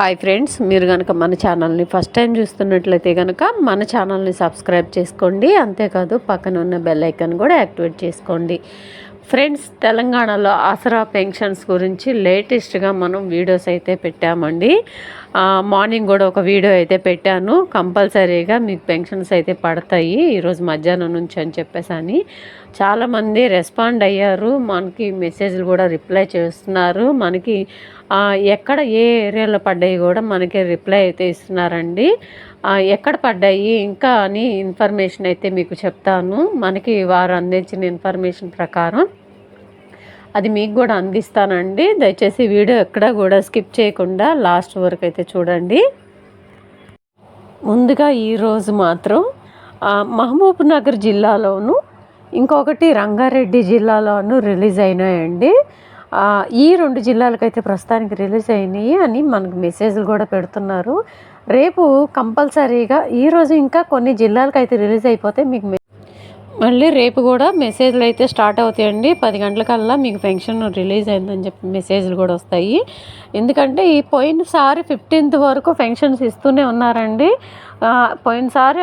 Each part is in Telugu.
హాయ్ ఫ్రెండ్స్ మీరు కనుక మన ఛానల్ని ఫస్ట్ టైం చూస్తున్నట్లయితే కనుక మన ఛానల్ని సబ్స్క్రైబ్ చేసుకోండి. అంతేకాదు పక్కన ఉన్న బెల్ ఐకాన్ కూడా యాక్టివేట్ చేసుకోండి. ఫ్రెండ్స్ తెలంగాణలో ఆసరా పెన్షన్స్ గురించి లేటెస్ట్గా మనం వీడియోస్ అయితే పెట్టామండి. మార్నింగ్ కూడా ఒక వీడియో అయితే పెట్టాను. కంపల్సరీగా మీకు పెన్షన్స్ అయితే పడతాయి ఈరోజు మధ్యాహ్నం నుంచి అని చెప్పేసి అని. చాలామంది రెస్పాండ్ అయ్యారు. మనకి మెసేజ్లు కూడా రిప్లై చేస్తున్నారు. మనకి ఎక్కడ ఏ ఏరియాలో పడ్డాయి కూడా మనకి రిప్లై అయితే ఇస్తున్నారండి. ఎక్కడ పడ్డాయి ఇంకా అని ఇన్ఫర్మేషన్ అయితే మీకు చెప్తాను. మనకి వారు అందించిన ఇన్ఫర్మేషన్ ప్రకారం అది మీకు కూడా అందిస్తానండి. దయచేసి వీడియో ఎక్కడ కూడా స్కిప్ చేయకుండా లాస్ట్ వరకు అయితే చూడండి. ముందుగా ఈరోజు మాత్రం మహబూబ్ నగర్ జిల్లాలోను ఇంకొకటి రంగారెడ్డి జిల్లాలోను రిలీజ్ అయినాయండి. ఈ రెండు జిల్లాలకైతే ప్రస్తుతానికి రిలీజ్ అయినాయి అని మనకు మెసేజ్లు కూడా పెడుతున్నారు. రేపు కంపల్సరీగా ఈరోజు ఇంకా కొన్ని జిల్లాలకైతే రిలీజ్ అయిపోతే మీకు మళ్ళీ రేపు కూడా మెసేజ్లు అయితే స్టార్ట్ అవుతాయండి. పది గంటలకల్లా మీకు పెన్షన్ రిలీజ్ అయిందని చెప్పి మెసేజ్లు కూడా వస్తాయి. ఎందుకంటే ఈ పోయినసారి ఫిఫ్టీన్త్ వరకు పెన్షన్స్ ఇస్తూనే ఉన్నారండి. పోయినసారి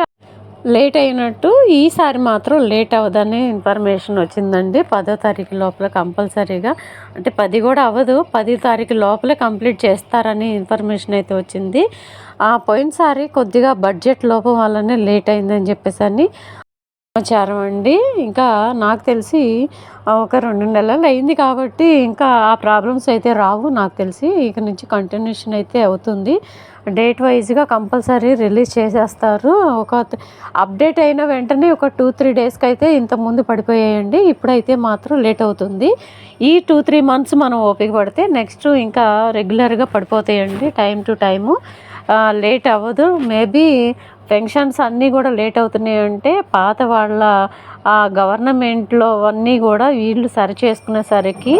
లేట్ అయినట్టు ఈసారి మాత్రం లేట్ అవ్వదని ఇన్ఫర్మేషన్ వచ్చిందండి. పదో తారీఖు లోపల కంపల్సరీగా. అంటే పది కూడా అవ్వదు. పది తారీఖు లోపలే కంప్లీట్ చేస్తారని ఇన్ఫర్మేషన్ అయితే వచ్చింది. ఆ పోయినసారి కొద్దిగా బడ్జెట్ లోపం వల్లనే లేట్ అయిందని చెప్పేసి అని సమాచారం అండి. ఇంకా నాకు తెలిసి ఒక రెండు నెలలు అయింది కాబట్టి ఇంకా ఆ ప్రాబ్లమ్స్ అయితే రావు. నాకు తెలిసి ఇక నుంచి కంటిన్యూషన్ అయితే అవుతుంది. డేట్ వైజ్గా కంపల్సరీ రిలీజ్ చేసేస్తారు. ఒక అప్డేట్ అయిన వెంటనే ఒక టూ త్రీ డేస్కి అయితే ఇంతకుముందు పడిపోయాయండి. ఇప్పుడైతే మాత్రం లేట్ అవుతుంది. ఈ టూ త్రీ మంత్స్ మనం ఓపిక పడితే నెక్స్ట్ ఇంకా రెగ్యులర్గా పడిపోతాయండి టైం టు టైము లేట్ అవ్వదు. మేబీ పెన్షన్స్ అన్నీ కూడా లేట్ అవుతున్నాయి అంటే పాత వాళ్ళ ఆ గవర్నమెంట్లో అన్నీ కూడా వీళ్ళు సరి చేసుకునేసరికి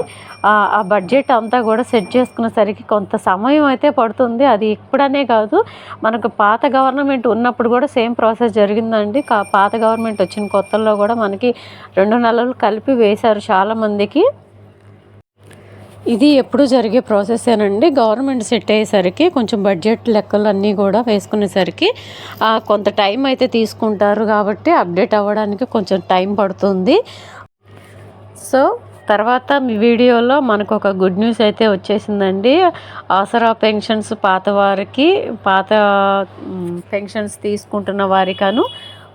ఆ బడ్జెట్ అంతా కూడా సెట్ చేసుకునేసరికి కొంత సమయం అయితే పడుతుంది. అది ఇప్పుడనే కాదు మనకు పాత గవర్నమెంట్ ఉన్నప్పుడు కూడా సేమ్ ప్రాసెస్ జరిగిందండి. పాత గవర్నమెంట్ వచ్చిన కొత్తల్లో కూడా మనకి రెండు నెలలు కలిపి వేశారు చాలామందికి. ఇది ఎప్పుడు జరిగే ప్రాసెసేనండి గవర్నమెంట్ సెట్ అయ్యేసరికి కొంచెం బడ్జెట్ లెక్కలు అన్నీ కూడా వేసుకునేసరికి కొంత టైం అయితే తీసుకుంటారు కాబట్టి అప్డేట్ అవ్వడానికి కొంచెం టైం పడుతుంది. సో తర్వాత మీ వీడియోలో మనకు ఒక గుడ్ న్యూస్ అయితే వచ్చేసిందండి. ఆసరా పెన్షన్స్ పాత వారికి పాత పెన్షన్స్ తీసుకుంటున్న వారికను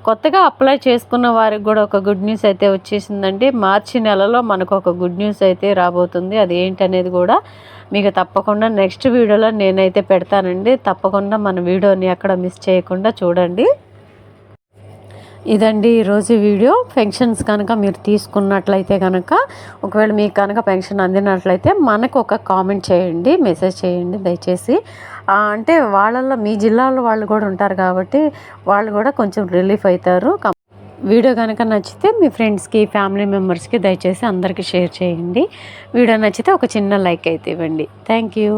కొత్తగా అప్లై చేసుకున్న వారికి కూడా ఒక గుడ్ న్యూస్ అయితే వచ్చేసిందండి. మార్చి నెలలో మనకు ఒక గుడ్ న్యూస్ అయితే రాబోతుంది. అది ఏంటనేది కూడా మీకు తప్పకుండా నెక్స్ట్ వీడియోలో నేనైతే పెడతానండి. తప్పకుండా మన వీడియోని అక్కడ మిస్ చేయకుండా చూడండి. ఇదండి ఈరోజు వీడియో. పెన్షన్స్ కనుక మీరు తీసుకున్నట్లయితే కనుక ఒకవేళ మీకు కనుక పెన్షన్ అందినట్లయితే మనకు ఒక కామెంట్ చేయండి మెసేజ్ చేయండి దయచేసి. అంటే వాళ్ళల్లో మీ జిల్లాలో వాళ్ళు కూడా ఉంటారు కాబట్టి వాళ్ళు కూడా కొంచెం రిలీఫ్ అవుతారు. వీడియో కనుక నచ్చితే మీ ఫ్రెండ్స్కి ఫ్యామిలీ మెంబర్స్కి దయచేసి అందరికీ షేర్ చేయండి. వీడియో నచ్చితే ఒక చిన్న లైక్ అయితే ఇవ్వండి. Thank you.